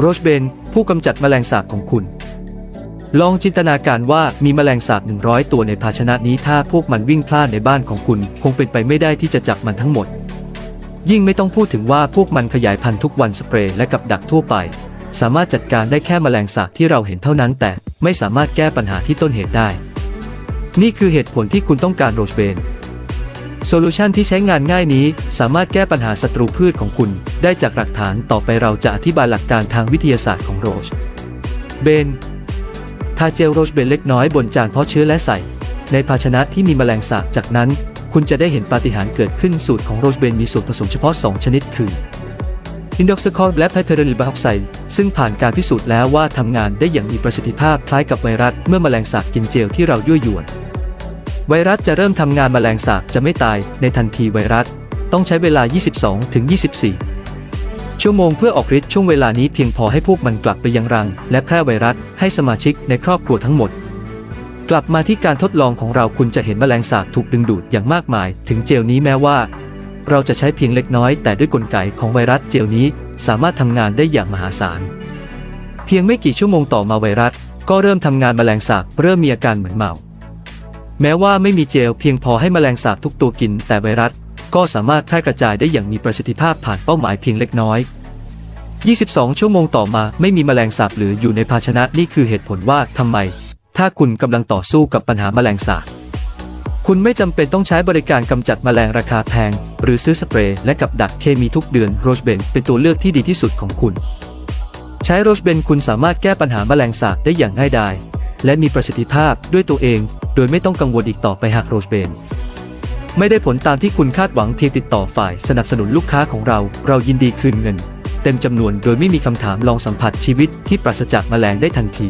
โรชเบน ผู้กำจัดแมลงสาบของคุณ ลองจินตนาการว่ามีแมลงสาบ 100 ตัวในภาชนะนี้ถ้าพวกมันวิ่งพล่านในบ้านของคุณ คงเป็นไปไม่ได้ที่จะจับมันทั้งหมด ยิ่งไม่ต้องพูดถึงว่าพวกมันขยายพันธุ์ทุกวันสเปรย์และกับดักทั่วไป สามารถจัดการได้แค่แมลงสาบที่เราเห็นเท่านั้น แต่ไม่สามารถแก้ปัญหาที่ต้นเหตุได้ นี่คือเหตุผลที่คุณต้องการโรชเบน โซลูชันที่ใช้งานง่ายนี้ สามารถแก้ปัญหาศัตรูพืชของคุณ ได้จากหลักฐานต่อไปเราจะอธิบายหลักการทางวิทยาศาสตร์ของโรชเบนทาเจลโรชเบนเล็กน้อยบนจานเพาะเชื้อและใส่ ในภาชนะที่มีแมลงสาบจากนั้น คุณจะได้เห็นปาฏิหาริย์เกิดขึ้นสูตรของโรชเบนมีส่วนผสมเฉพาะ 2 ชนิดคืออินดอกซคอลและไพเทอริลบาออกไซด์ซึ่งผ่านการพิสูจน์แล้วว่าทำงานได้อย่างมีประสิทธิภาพคล้ายกับไวรัสเมื่อแมลงสาบกินเจลที่เรายั่วยวน ไวรัสจะเริ่มทำงานแมลงสาบจะไม่ตายในทันทีไวรัส ต้องใช้เวลา 22-24 ชั่วโมงเพื่อออกฤทธิ์ช่วงเวลานี้เพียงพอให้พวกมันกลับไปยังรัง และแพร่ไวรัสให้สมาชิกในครอบครัวทั้งหมด กลับมาที่การทดลองของเราคุณจะเห็นแมลงสาบถูกดึงดูดอย่างมากมาย ถึงเจลนี้แม้ว่า เราจะใช้เพียงเล็กน้อย แต่ด้วยกลไกของไวรัสเจลนี้สามารถทำงานได้อย่างมหาศาล เพียงไม่กี่ชั่วโมงต่อมาไวรัส ก็เริ่มทำงานแมลงสาบเริ่มมีอาการเหมือนเมา แม้ว่าไม่มีเจลเพียงพอให้แมลงสาบทุกตัวกิน แต่ไวรัส ก็สามารถแพร่กระจายได้อย่างมีประสิทธิภาพผ่านเป้าหมายเพียงเล็กน้อย 22 ชั่วโมงต่อมาไม่มีแมลงสาบหลืออยู่ในภาชนะนี่คือเหตุผลว่าทำไม ถ้าคุณกำลังต่อสู้กับปัญหาแมลงสาบคุณไม่จำเป็นต้องใช้บริการกำจัดแมลงราคาแพง หรือซื้อสเปรย์และกับดักเคมีทุกเดือนโรชเบนเป็นตัวเลือกที่ดีที่สุดของคุณ ใช้โรชเบนคุณสามารถแก้ปัญหาแมลงสาบได้อย่างง่ายดายและมีประสิทธิภาพด้วยตัวเอง โดยไม่ต้องกังวลอีกต่อไปหากโรชเบนไม่ได้ผลตามที่คุณคาดหวังเพียงติดต่อฝ่ายสนับสนุนลูกค้าของเรา เรายินดีคืนเงิน เต็มจำนวนโดยไม่มีคำถามลองสัมผัสชีวิตที่ปราศจากแมลงได้ทันที